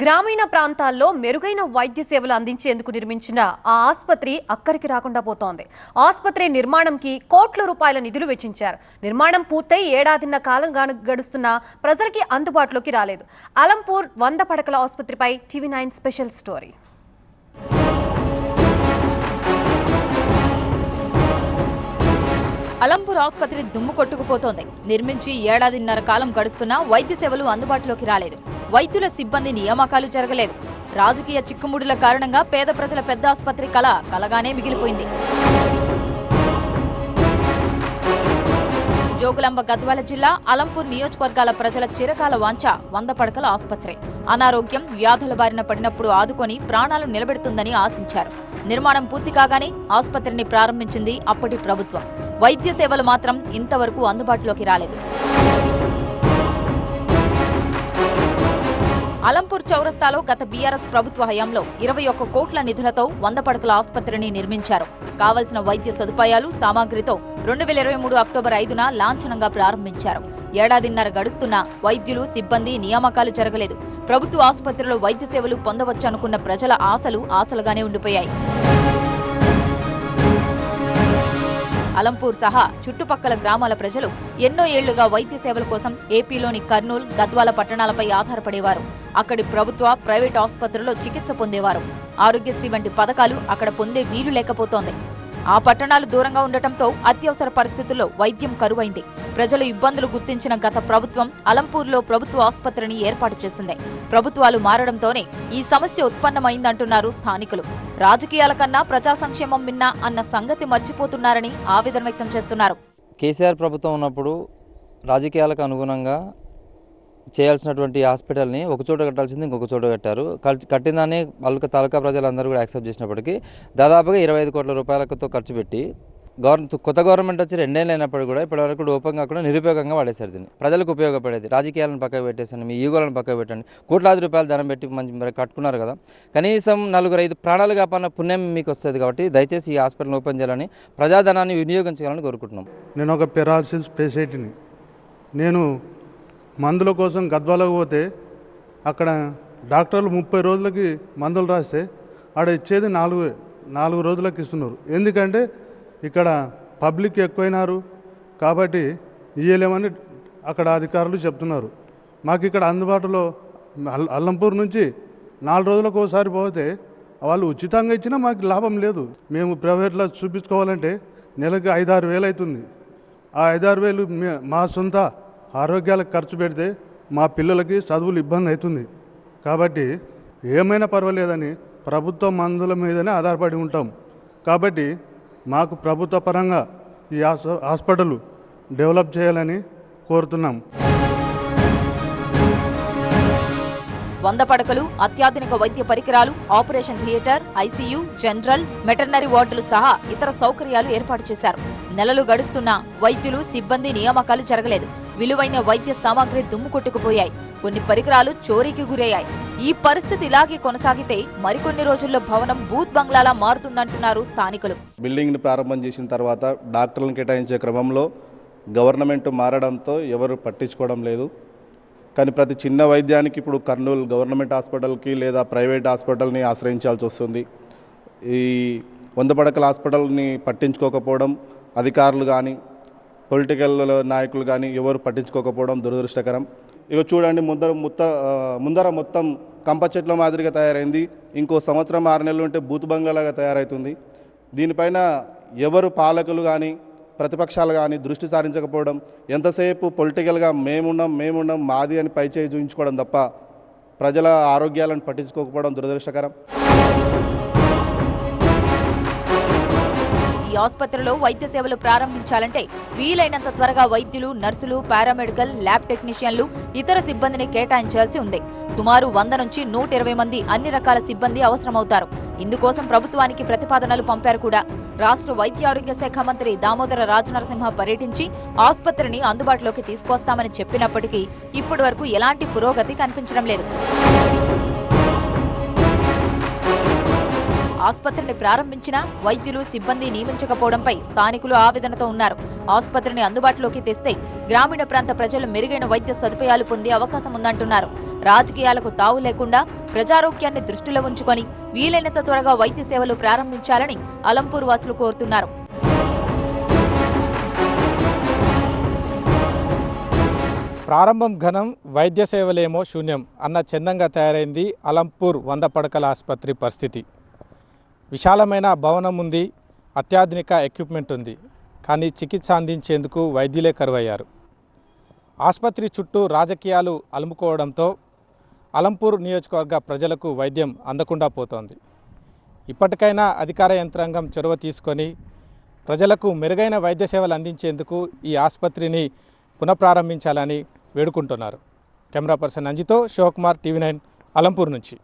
గ్రామీణ ప్రాంతాల్లో మెరుగైన వైద్య సేవలు అందించేందుకు నిర్మించిన ఆ ఆసుపత్రి అక్కడికి రాకుండా పోతోంది. ఆసుపత్రి నిర్మాణంకి కోట్ల రూపాయల నిధులు వెచ్చించారు. నిర్మాణం పూర్తయి ఏడాదిన్న కాలం గడుస్తున్న ప్రజలకి అందుబాటులోకి రాలేదు. అలంపూర్ వంద పడకల ఆసుపత్రిపై TV nine special story. Alampur ఆసుపత్రి దుమ్ము కొట్టుకుపోతోంది. నిర్మించి ఏడాదిన్నర కాలం గడుస్తున్నా వైద్య సేవలు అందుబాటులోకి రాలేదు. వైద్యుల సిబ్బంది నియామకాలు జరగలేదు. రాజకీయ చిక్కుముడుల కారణంగా పేద ప్రజల పెద్ద ఆసుపత్రి కళ కలగానే మిగిలిపోయింది. జోగులాంబ గద్వాల జిల్లా అలంపూర్ నియోజకవర్గాల ప్రజల చిరకాల వాంఛ వంద పడకల ఆసుపత్రి. అనారోగ్యం వ్యాధుల బారిన పడినప్పుడు ఆదుకొని ప్రాణాలు నిలబెడుతుందని ఆశించారు. నిర్మాణం పూర్తి కాగానే ఆసుపత్రిని ప్రారంభించింది అప్పటి ప్రభుత్వం. వైద్య సేవలు మాత్రం ఇంతవరకు అందుబాటులోకి రాలేదు. అలంపూర్ చౌరస్తాలో గత బీఆర్ఎస్ ప్రభుత్వ హయాంలో ఇరవై ఒక్క కోట్ల నిధులతో వంద పడకల ఆసుపత్రిని నిర్మించారు. కావలసిన వైద్య సదుపాయాలు సామాగ్రితో రెండు వేల ఇరవై మూడు అక్టోబర్ ఐదున లాంఛనంగా ప్రారంభించారు. ఏడాదిన్నర గడుస్తున్నా వైద్యులు సిబ్బంది నియామకాలు జరగలేదు. ప్రభుత్వ ఆసుపత్రిలో వైద్య సేవలు పొందవచ్చనుకున్న ప్రజల ఆశలు ఆశలుగానే ఉండిపోయాయి. అలంపూర్ సహా చుట్టుపక్కల గ్రామాల ప్రజలు ఎన్నో ఏళ్ళుగా వైద్య సేవల కోసం ఏపీలోని కర్నూలు గద్వాల పట్టణాలపై ఆధారపడేవారు. అక్కడి ప్రభుత్వ ప్రైవేట్ ఆసుపత్రుల్లో చికిత్స పొందేవారు. ఆరోగ్యశ్రీ వంటి పథకాలు అక్కడ పొందే వీలు లేకపోతోంది. ఆ పట్టణాలు దూరంగా ఉండటంతో అత్యవసర పరిస్థితుల్లో వైద్యం కరువైంది. ప్రజలు ఇబ్బందులు గుర్తించిన గత ప్రభుత్వం అలంపూర్లో ప్రభుత్వ ఆసుపత్రిని ఏర్పాటు చేసింది. ప్రభుత్వాలు మారడంతోనే ఈ సమస్య ఉత్పన్నమైందంటున్నారు స్థానికులు. రాజకీయాల కన్నా ప్రజా సంక్షేమం మిన్నా అన్న సంగతి మర్చిపోతున్నారని ఆవేదన వ్యక్తం చేస్తున్నారు. కేసీఆర్ ప్రభుత్వం ఉన్నప్పుడు రాజకీయాలకు అనుగుణంగా చేయాల్సినటువంటి హాస్పిటల్ని ఒక చోట కట్టాల్సింది ఇంకొక చోట కట్టారు. కల్- కట్టిందాన్ని వాళ్ళకి తాలూకా ప్రజలందరూ కూడా యాక్సెప్ట్ చేసినప్పటికీ దాదాపుగా ఇరవై ఐదు కోట్ల రూపాయలతో ఖర్చు పెట్టి గవర్నమెంట్ కొత్త గవర్నమెంట్ వచ్చి రెండేళ్ళు అయినప్పుడు కూడా ఇప్పటివరకు ఓపెన్ కాకుండా నిరుపయోగంగా వాడేశారు దీన్ని. ప్రజలకు ఉపయోగపడేది. రాజకీయాలను పక్కకు పెట్టేసండి మీ ఈగోలను పక్కకు పెట్టండి. కోట్లాది రూపాయలు ధనం పెట్టి మంచి మరి కట్టుకున్నారు కదా. కనీసం నలుగురు ఐదు ప్రాణాలు కాపాడిన పుణ్యం మీకు వస్తుంది కాబట్టి దయచేసి ఈ హాస్పిటల్ ఓపెన్ చేయాలని ప్రజాధనాన్ని వినియోగించాలని కోరుకుంటున్నాం. నేను ఒక పెరాలసిస్ పేషెంట్ని. నేను మందుల కోసం గద్వాలకు పోతే అక్కడ డాక్టర్లు ముప్పై రోజులకి మందులు రాస్తే ఆడ ఇచ్చేది నాలుగు నాలుగు రోజులకు ఇస్తున్నారు. ఎందుకంటే ఇక్కడ పబ్లిక్ ఎక్కువైనారు కాబట్టి ఇయ్యలేమని అక్కడ అధికారులు చెప్తున్నారు. మాకు ఇక్కడ అందుబాటులో అల్- అల్లంపూర్ నుంచి నాలుగు రోజులకు ఒకసారి పోతే వాళ్ళు ఉచితంగా ఇచ్చినా మాకు లాభం లేదు. మేము ప్రైవేట్లో చూపించుకోవాలంటే నెలకు ఐదారు వేలు అవుతుంది. ఆ ఐదారు వేలు మా సొంత ఆరోగ్యాలకు ఖర్చు పెడితే మా పిల్లలకి చదువులు ఇబ్బంది అవుతుంది. కాబట్టి ఏమైనా పర్వాలేదని ప్రభుత్వ మందుల మీదనే ఆధారపడి ఉంటాం. కాబట్టి మాకు ప్రభుత్వ పరంగా ఈ హాస్- హాస్పిటల్ డెవలప్ చేయాలని కోరుతున్నాం. వంద పడకలు అత్యాధునిక వైద్య పరికరాలు operation theatre ICU general maternity వార్డులు సహా ఇతర సౌకర్యాలు ఏర్పాటు చేశారు. నెలలు గడుస్తున్నా వైద్యులు సిబ్బంది నియామకాలు జరగలేదు. విలువైన వైద్య సామాగ్రి దుమ్ము కొట్టుకుపోయాయి. కొన్ని పరికరాలు చోరీకి గురయ్యాయి. ఈ పరిస్థితి ఇలాగే కొనసాగితే మరికొన్ని రోజుల్లో భవనం బూత్ బంగ్లాలా మారుతుందంటున్నారు స్థానికులు. బిల్డింగ్ని ప్రారంభం చేసిన తర్వాత డాక్టర్లను కేటాయించే క్రమంలో గవర్నమెంట్ మారడంతో ఎవరు పట్టించుకోవడం లేదు. కానీ ప్రతి చిన్న వైద్యానికి ఇప్పుడు కర్నూలు గవర్నమెంట్ హాస్పిటల్కి లేదా ప్రైవేట్ హాస్పిటల్ని ఆశ్రయించాల్సి వస్తుంది. ఈ వంద పడకల హాస్పిటల్ని పట్టించుకోకపోవడం అధికారులు కానీ పొలిటికల్ నాయకులు కానీ ఎవరు పట్టించుకోకపోవడం దురదృష్టకరం. ఇక చూడండి ముందర ముత్త ముందర మొత్తం కంప చెట్ల మాదిరిగా తయారైంది. ఇంకో సంవత్సరం ఆరు నెలలు ఉంటే బూత్ బంగ్లాలాగా తయారవుతుంది దీనిపైన ఎవరు పాలకులు కానీ ప్రతిపక్షాలు కానీ దృష్టి సారించకపోవడం ఎంతసేపు పొలిటికల్గా మేమున్నాం మేమున్నాం మాది అని పైచేయి చూపించుకోవడం తప్ప ప్రజల ఆరోగ్యాలను పట్టించుకోకపోవడం దురదృష్టకరం. ఈ ఆసుపత్రిలో వైద్య సేవలు ప్రారంభించాలంటే వీలైనంత త్వరగా వైద్యులు నర్సులు పారామెడికల్ ల్యాబ్ టెక్నీషియన్లు ఇతర సిబ్బందిని కేటాయించాల్సి ఉంది. సుమారు వంద నుంచి నూట ఇరవై మంది అన్ని రకాల సిబ్బంది అవసరమవుతారు. ఇందుకోసం ప్రభుత్వానికి ప్రతిపాదనలు పంపారు కూడా. రాష్ట్ర వైద్య ఆరోగ్య శాఖ మంత్రి దామోదర రాజనరసింహ పర్యటించి ఆసుపత్రిని అందుబాటులోకి తీసుకొస్తామని చెప్పినప్పటికీ ఇప్పటి వరకు ఎలాంటి పురోగతి కనిపించడం లేదు. ఆసుపత్రిని ప్రారంభించినా వైద్యులు సిబ్బంది నియమించకపోవడంపై స్థానికులు ఆవేదనతో ఉన్నారు. ఆసుపత్రిని అందుబాటులోకి తెస్తే గ్రామీణ ప్రాంత ప్రజలు మెరుగైన వైద్య సదుపాయాలు పొందే అవకాశం ఉందంటున్నారు. రాజకీయాలకు తావు లేకుండా ప్రజారోగ్యాన్ని దృష్టిలో ఉంచుకొని వీలైనంత త్వరగా వైద్య సేవలు ప్రారంభించాలని అలంపూర్ వాసులు కోరుతున్నారు. ప్రారంభం ఘనం వైద్య సేవలేమో శూన్యం అన్న చందంగా తయారైంది అలంపూర్ వంద పడకల ఆసుపత్రి పరిస్థితి. విశాలమైన భవనం ఉంది అత్యాధునిక ఎక్విప్మెంట్ ఉంది కానీ చికిత్స అందించేందుకు వైద్యులే కరువయ్యారు. ఆసుపత్రి చుట్టూ రాజకీయాలు అలుముకోవడంతో అలంపూర్ నియోజకవర్గ ప్రజలకు వైద్యం అందకుండా పోతోంది. ఇప్పటికైనా అధికార యంత్రాంగం చొరవ తీసుకొని ప్రజలకు మెరుగైన వైద్య సేవలు అందించేందుకు ఈ ఆసుపత్రిని పునఃప్రారంభించాలని వేడుకుంటున్నారు. కెమెరా పర్సన్ అంజితో శివకుమార్ టీవీ నైన్ అలంపూర్ నుంచి.